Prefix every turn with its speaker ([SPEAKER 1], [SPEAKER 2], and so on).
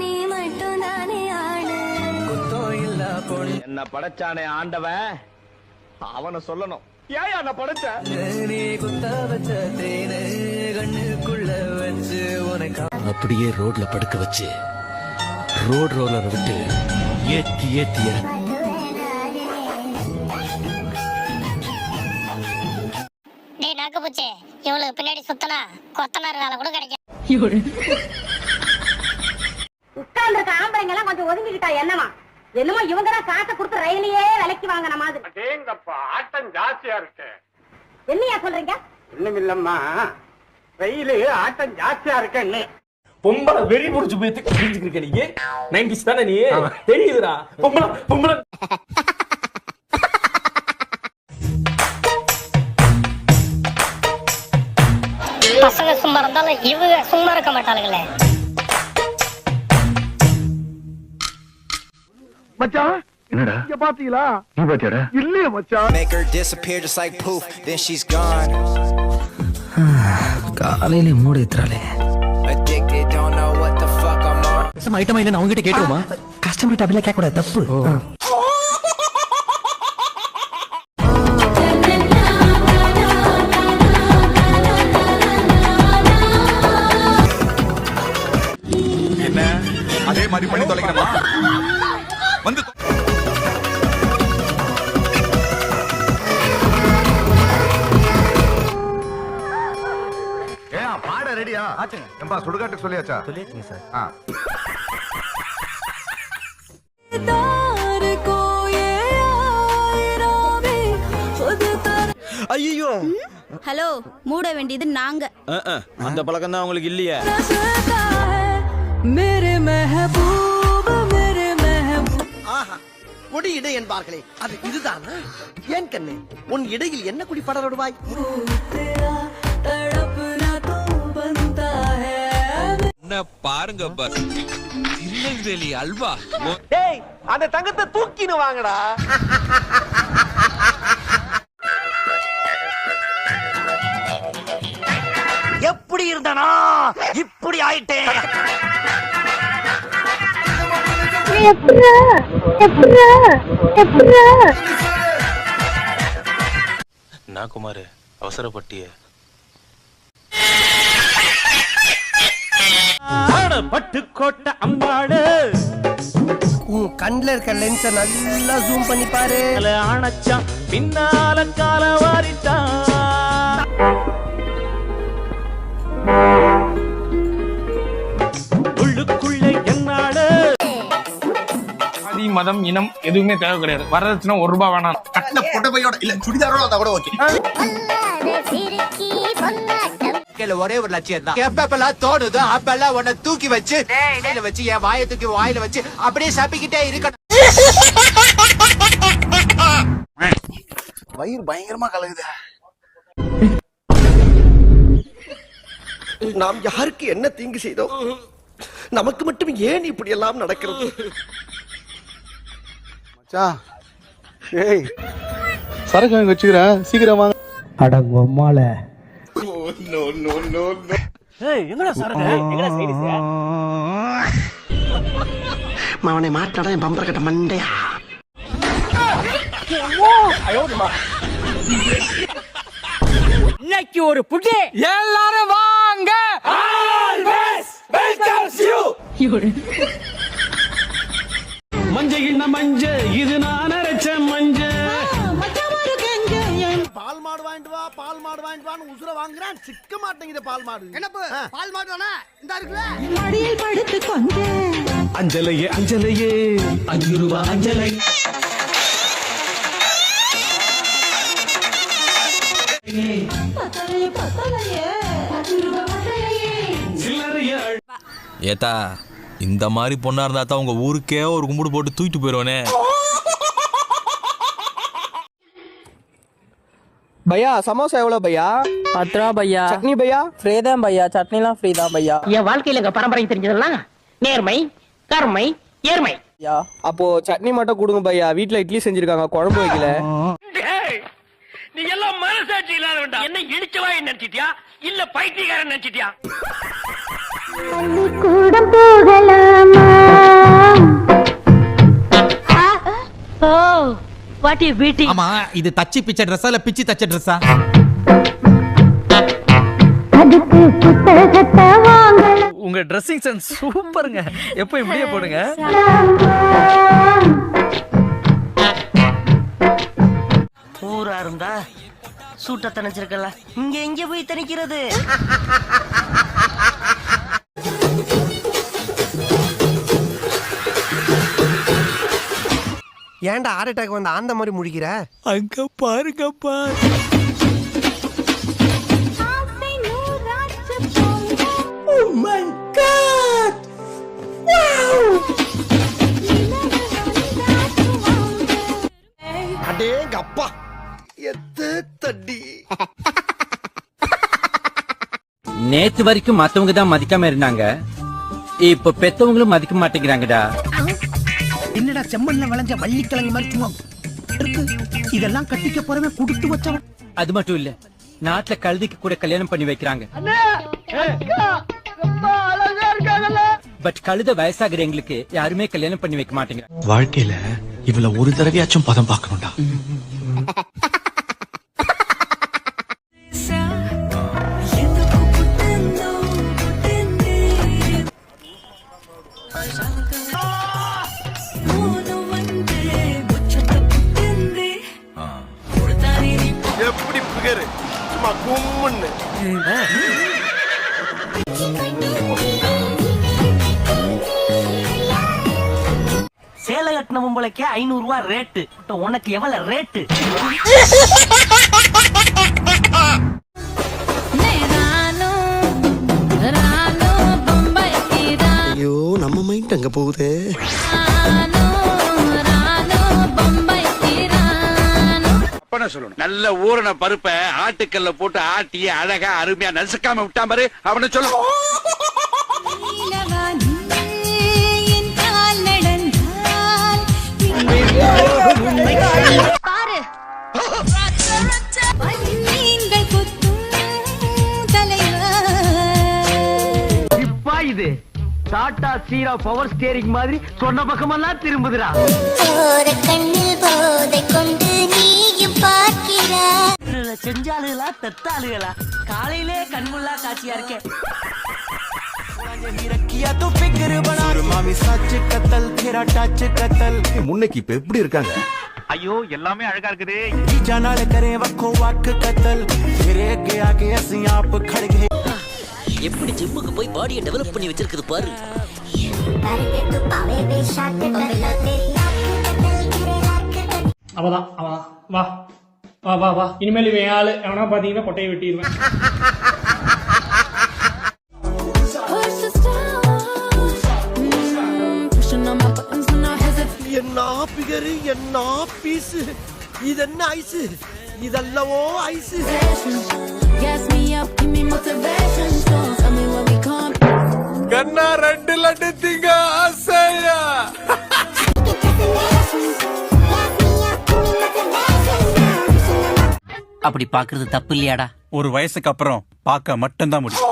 [SPEAKER 1] நீ தானே ஆளு.
[SPEAKER 2] என்ன படைச்சானே ஆண்டவன்? அவனை சொல்லணும். ஏன் என்ன படைச்ச?
[SPEAKER 3] அப்படியே ரோட்ல படுக்க வச்சு ரோட் ரோலரை விட்டு ஏத்தி ஏத்தி இறக்கு.
[SPEAKER 4] நாக்கு பூச்சி. இவளுக்கு பின்னாடி சுத்தனா கொத்தனார் வேலை கூட கிடைக்கும்.
[SPEAKER 5] உட்கார்ந்துருக்க ஆம்பளைங்க எல்லாம் கொஞ்சம் ஒதுங்கிக்கிட்டா என்னமா என்னமோ இவங்க தான் காசை கொடுத்து ரயிலையே விலைக்கு வாங்கின மாதிரி.
[SPEAKER 2] ஆட்டம் ஜாஸ்தியா இருக்கு.
[SPEAKER 5] என்னையா சொல்றீங்க?
[SPEAKER 2] ஒண்ணுமில்லம்மா வெயிலு ஆட்டம் ஜாஸ்தியா இருக்கேன்னு.
[SPEAKER 6] பொம்பளை வெறி புடிச்சு போய் புரிஞ்சுக்கிருக்க நீ? நைன்டிஸ் தானே நீ? தெரியுதுடா. பொம்பளை பொம்பளை.
[SPEAKER 4] பசங்க சும்மா இருந்தாலும் இவங்க சும்மா இருக்க மாட்டாளுங்களே.
[SPEAKER 7] Make her disappear just like poof, then she's gone.
[SPEAKER 3] காலையில மூடு ஏத்துறாளே
[SPEAKER 7] Addicted, don't know what the fuck I'm on.
[SPEAKER 3] ஐட்டமா என்ன அவங்க கிட்ட கேட்டுருமா கஸ்டமர் கேட்க கூடாது தப்பு
[SPEAKER 8] அதே மாதிரி பண்ணி தொலைக்கணுமா? வந்து பாட ரெடியா? ஆச்சுங்க. எம்பா சுடுகாட்டுக்கு சொல்லியாச்சா? சொல்லியாச்சுங்க சார். ஆ.
[SPEAKER 3] ஐயோ
[SPEAKER 1] ஹலோ மூட வேண்டியது நாங்க.
[SPEAKER 3] அந்த பழக்கம் தான் உங்களுக்கு இல்லையே.
[SPEAKER 9] கொடி இடை என்பார்களே அது இதுதானா? ஏன் கண்ணே உன் இடையில் என்ன குடி படருவாய்
[SPEAKER 8] பாருங்க பஸ் திருநெல்வேலி அல்வா.
[SPEAKER 6] டேய் அந்த தங்கத்தை தூக்கின்னு வாங்கடா.
[SPEAKER 9] எப்படி இருந்தனா? இப்படி ஆயிட்டேன்.
[SPEAKER 3] நான் குமார்? அவசரப்பட்டிய.
[SPEAKER 6] பட்டுக்கோட்டை அம்பாடு.
[SPEAKER 9] உன் கண்ணுல இருக்க லென்ஸ நல்லா ஜூம் பண்ணி பாரு.
[SPEAKER 6] ஆனச்சான் பின்னால கால வாரிட்டான்
[SPEAKER 2] மதம் இனம் எதுவுமே தேவை கிடையாது. வரதட்சணை ஒரு ரூபாய் வேணாம்.
[SPEAKER 8] கட்டின புடவையோட இல்ல சுடிதாரோட வந்தா கூட ஓகே.
[SPEAKER 7] ஒரே ஒரு லட்சியம் தான் எப்பப்பெல்லாம் தோணுதோ அப்பெல்லாம் உன்னை தூக்கி வச்சு இடையில வச்சு என் வாயை தூக்கி வாயில வச்சு அப்படியே சப்பிக்கிட்டே இருக்கணும்.
[SPEAKER 8] வயிறு பயங்கரமா கலகுது
[SPEAKER 9] நாம் யாருக்கு என்ன தீங்கு செய்தோம்? நமக்கு மட்டும் ஏன் இப்படி எல்லாம் நடக்கிறது?
[SPEAKER 8] ஏய். சரக்கு வாங்கி வச்சுக்கிறேன். சீக்கிரம் வாங்க.
[SPEAKER 9] அவனை மாட்டாடா என் பம்பர கட்ட மண்டையா?
[SPEAKER 6] இன்னைக்கு ஒரு புட்டி எல்லாரும் வாங்க. மஞ்சள் கிண்ண மஞ்ச இது நான் அரைச்ச மஞ்ச.
[SPEAKER 9] பால் மாடு வாங்கிட்டு வா பால் மாடு வாங்கிட்டு வான்னு உசுர வாங்குறான். சிக்க மாட்டேங்குது பால் மாடு. என்ன பால் மாடு தானே? இந்த இருக்குல்ல.
[SPEAKER 6] அஞ்சலையே அஞ்சலையே. அஞ்சு ரூபா அஞ்சலை. சில்லறைய
[SPEAKER 10] ஏத்தா இந்த மாதிரி பொண்ணா இருந்தா தான் உங்க ஊருக்கே ஒரு கும்பிடு போட்டு தூக்கிட்டு போயிடுவானே
[SPEAKER 9] பையா சமோசா எவ்வளவு பையா?
[SPEAKER 6] பத்து ரூபா பையா.
[SPEAKER 9] சட்னி பையா?
[SPEAKER 6] ஃப்ரீ தான் பையா. சட்னிலாம் ஃப்ரீ தான் பையா.
[SPEAKER 5] என் வாழ்க்கையில எங்க பரம்பரை தெரிஞ்சதெல்லாம் நேர்மை கருமை ஏர்மை
[SPEAKER 9] அப்போ சட்னி மட்டும் கொடுங்க பையா. வீட்ல இட்லி செஞ்சிருக்காங்க குழம்பு வைக்கல.
[SPEAKER 11] வேண்டாம் என்ன இடிச்சவாய் நினைச்சிட்டியா? இல்ல பைத்தியக்காரன் நினைச்சிட்டியா?
[SPEAKER 12] பள்ளிக்கூடம் போகலாமா? ஓ வாட் யூ பீட்டி?
[SPEAKER 3] ஆமா இது தச்சி பிச்சை ட்ரெஸ்ஸா இல்ல பிச்சி தச்ச ட்ரெஸ்ஸா
[SPEAKER 12] அதுக்கு புத்தகத்தை வாங்கலாம்
[SPEAKER 13] உங்க ட்ரெஸ்ஸிங் சென்ஸ் சூப்பருங்க. எப்போ இப்படியே போடுங்க.
[SPEAKER 8] ஊரா இருந்தா சூட்ட தணிச்சிருக்கல. இங்க எங்க போய் தணிக்கிறது.
[SPEAKER 13] ஏன்டா ஹார்ட் அட்டாக் வந்து அந்த மாதிரி முடிக்கிற?
[SPEAKER 3] அங்க பாருங்கப்பா
[SPEAKER 8] அடேங்க அப்பா. எத்து தட்டி
[SPEAKER 13] நேத்து வரைக்கும் மத்தவங்க தான் மதிக்காம இருந்தாங்க. இப்ப பெத்தவங்களும் மதிக்க மாட்டேங்கிறாங்கடா.
[SPEAKER 8] என்னடா செம்மண்ல விளைஞ்ச வள்ளிக்கிழங்கு மாதிரி சும்மா இருக்கு? இதெல்லாம் கட்டிக்க போறவன் குடுத்து வச்சவன்.
[SPEAKER 13] அது மட்டும் இல்ல நாட்டுல கழுதிக்கு கூட கல்யாணம் பண்ணி வைக்கிறாங்க. பட் கழுத வயசாகிற எங்களுக்கு யாருமே கல்யாணம் பண்ணி வைக்க மாட்டேங்கிறாங்க.
[SPEAKER 3] வாழ்க்கையில இவ்வளவு ஒரு தடவையாச்சும் பதம் பார்க்கணும்டா.
[SPEAKER 8] சேலை கட்டின பொம்பளைக்கு ஐநூறு ரூபாய் ரேட்டு உனக்கு எவ்வளவு ரேட்டு
[SPEAKER 11] நல்ல ஊறின பருப்பை ஆட்டுக்கல்ல போட்டு ஆட்டி அழகா அருமையா நசுக்காம விட்டா பாரு அவனை சொல்ல.
[SPEAKER 12] பாரு.
[SPEAKER 8] இது. டாடா சீரா பவர் ஸ்டியரிங் மாதிரி சொன்ன பக்கமெல்லாம் திரும்புதுடா.
[SPEAKER 12] கண்ணில் போதை கொண்டு நீயும் பார்க்கிறாய்
[SPEAKER 8] செஞ்சாளுகளா பெத்தாளுகளா காலையிலே கண்முள்ளா காட்சியா இருக்கேன்
[SPEAKER 14] முன்னைக்கு இப்ப எப்படி இருக்காங்க?
[SPEAKER 11] ஐயோ எல்லாமே அழகா இருக்குது.
[SPEAKER 13] எப்படி ஜிம்முக்கு போய் பாடியை டெவலப் பண்ணி வச்சிருக்குது பாரு.
[SPEAKER 2] அவதான் அவதான். வா வா வா வா. இனிமேல் இவன் ஆளு. எவனா பாத்தீங்கன்னா கொட்டையை வெட்டிடுவேன்.
[SPEAKER 8] என்ன பிகரு என்ன பீஸு? இது என்ன ஐஸு? இதல்லவோ ஐஸு?
[SPEAKER 3] கண்ணா ரெண்டு லட்டு திங்க ஆசையா?
[SPEAKER 13] அப்படி பாக்குறது தப்பு இல்லையாடா?
[SPEAKER 3] ஒரு வயசுக்கு அப்புறம் பார்க்க மட்டும்தான் முடியும்.